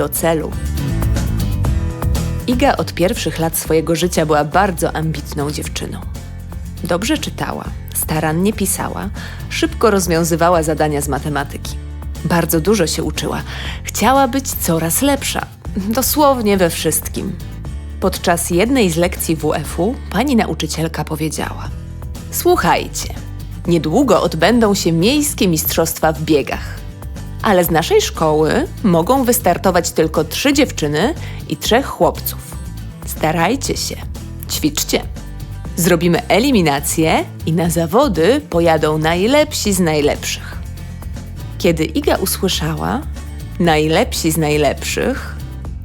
do celu. Iga od pierwszych lat swojego życia była bardzo ambitną dziewczyną. Dobrze czytała, starannie pisała, szybko rozwiązywała zadania z matematyki. Bardzo dużo się uczyła. Chciała być coraz lepsza, dosłownie we wszystkim. Podczas jednej z lekcji WF-u pani nauczycielka powiedziała: Słuchajcie, niedługo odbędą się miejskie mistrzostwa w biegach. Ale z naszej szkoły mogą wystartować tylko trzy dziewczyny i trzech chłopców. Starajcie się, ćwiczcie. Zrobimy eliminację i na zawody pojadą najlepsi z najlepszych. Kiedy Iga usłyszała najlepsi z najlepszych,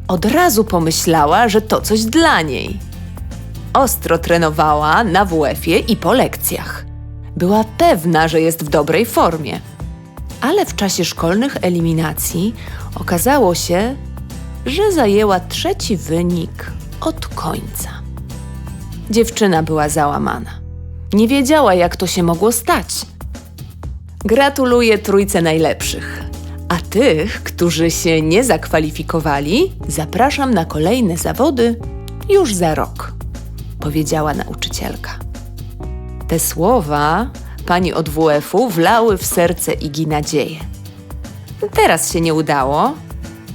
od razu pomyślała, że to coś dla niej. Ostro trenowała na WF-ie i po lekcjach. Była pewna, że jest w dobrej formie. Ale w czasie szkolnych eliminacji okazało się, że zajęła trzeci wynik od końca. Dziewczyna była załamana. Nie wiedziała, jak to się mogło stać. Gratuluję trójce najlepszych. A tych, którzy się nie zakwalifikowali, zapraszam na kolejne zawody już za rok, powiedziała nauczycielka. Te słowa pani od WF-u wlały w serce Igi nadzieję. Teraz się nie udało.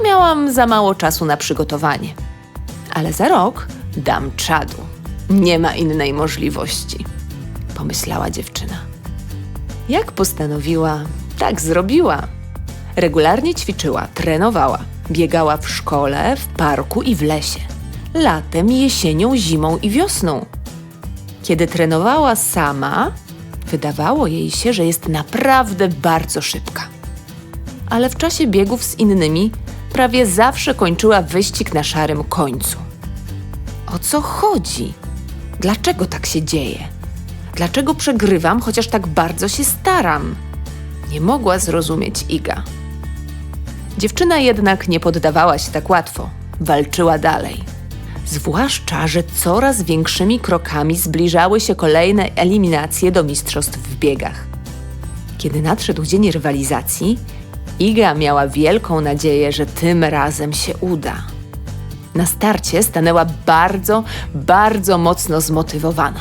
Miałam za mało czasu na przygotowanie. Ale za rok dam czadu. Nie ma innej możliwości, pomyślała dziewczyna. Jak postanowiła, tak zrobiła. Regularnie ćwiczyła, trenowała, biegała w szkole, w parku i w lesie. Latem, jesienią, zimą i wiosną. Kiedy trenowała sama, wydawało jej się, że jest naprawdę bardzo szybka. Ale w czasie biegów z innymi prawie zawsze kończyła wyścig na szarym końcu. O co chodzi? Dlaczego tak się dzieje? Dlaczego przegrywam, chociaż tak bardzo się staram? Nie mogła zrozumieć Iga. Dziewczyna jednak nie poddawała się tak łatwo. Walczyła dalej. Zwłaszcza, że coraz większymi krokami zbliżały się kolejne eliminacje do mistrzostw w biegach. Kiedy nadszedł dzień rywalizacji, Iga miała wielką nadzieję, że tym razem się uda. Na starcie stanęła bardzo, bardzo mocno zmotywowana.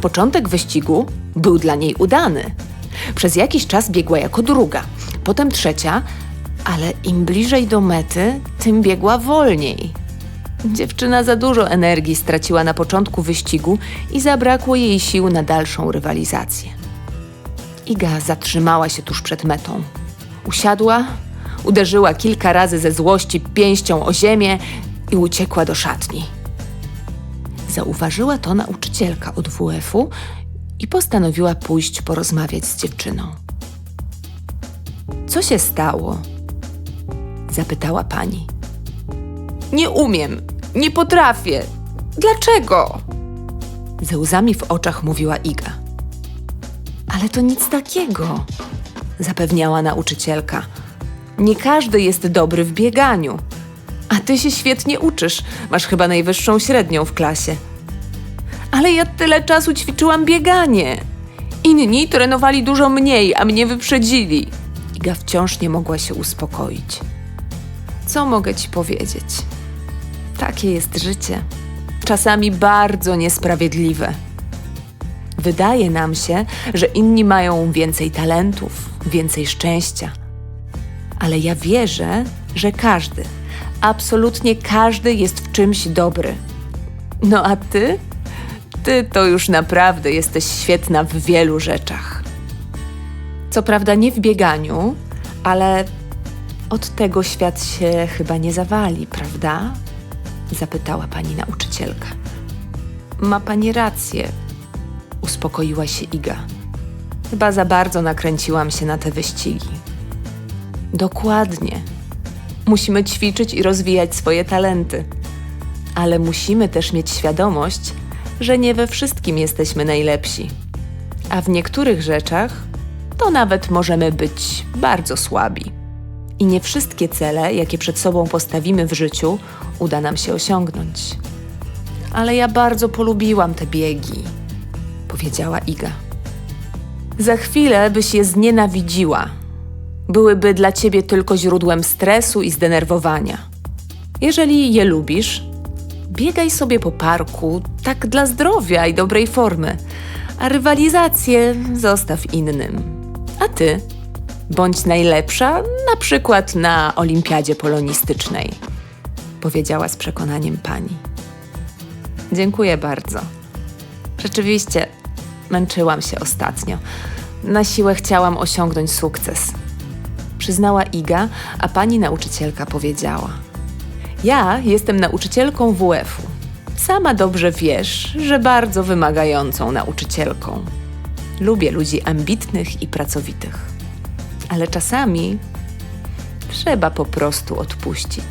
Początek wyścigu był dla niej udany. Przez jakiś czas biegła jako druga, potem trzecia, ale im bliżej do mety, tym biegła wolniej. Dziewczyna za dużo energii straciła na początku wyścigu i zabrakło jej sił na dalszą rywalizację. Iga zatrzymała się tuż przed metą. Usiadła, uderzyła kilka razy ze złości pięścią o ziemię i uciekła do szatni. Zauważyła to nauczycielka od WF-u i postanowiła pójść porozmawiać z dziewczyną. Co się stało? Zapytała pani. Nie umiem, nie potrafię. Dlaczego? Ze łzami w oczach mówiła Iga. Ale to nic takiego, zapewniała nauczycielka. Nie każdy jest dobry w bieganiu. A ty się świetnie uczysz, masz chyba najwyższą średnią w klasie. Ale ja tyle czasu ćwiczyłam bieganie. Inni trenowali dużo mniej, a mnie wyprzedzili. Iga wciąż nie mogła się uspokoić. Co mogę ci powiedzieć? Takie jest życie. Czasami bardzo niesprawiedliwe. Wydaje nam się, że inni mają więcej talentów, więcej szczęścia. Ale ja wierzę, że każdy, absolutnie każdy jest w czymś dobry. No a ty? Ty to już naprawdę jesteś świetna w wielu rzeczach. Co prawda nie w bieganiu, ale od tego świat się chyba nie zawali, prawda? Zapytała pani nauczycielka. Ma pani rację, uspokoiła się Iga. Chyba za bardzo nakręciłam się na te wyścigi. Dokładnie. Musimy ćwiczyć i rozwijać swoje talenty, ale musimy też mieć świadomość, że nie we wszystkim jesteśmy najlepsi, a w niektórych rzeczach to nawet możemy być bardzo słabi. I nie wszystkie cele, jakie przed sobą postawimy w życiu, uda nam się osiągnąć. Ale ja bardzo polubiłam te biegi, powiedziała Iga. Za chwilę byś je znienawidziła. byłyby dla ciebie tylko źródłem stresu i zdenerwowania. Jeżeli je lubisz, biegaj sobie po parku, tak dla zdrowia i dobrej formy, a rywalizację zostaw innym. A ty? Bądź najlepsza, na przykład na olimpiadzie polonistycznej, powiedziała z przekonaniem pani. Dziękuję bardzo. Rzeczywiście, męczyłam się ostatnio. Na siłę chciałam osiągnąć sukces. Przyznała Iga, a pani nauczycielka powiedziała: Ja jestem nauczycielką WF-u. Sama dobrze wiesz, że bardzo wymagającą nauczycielką. Lubię ludzi ambitnych i pracowitych. Ale czasami trzeba po prostu odpuścić.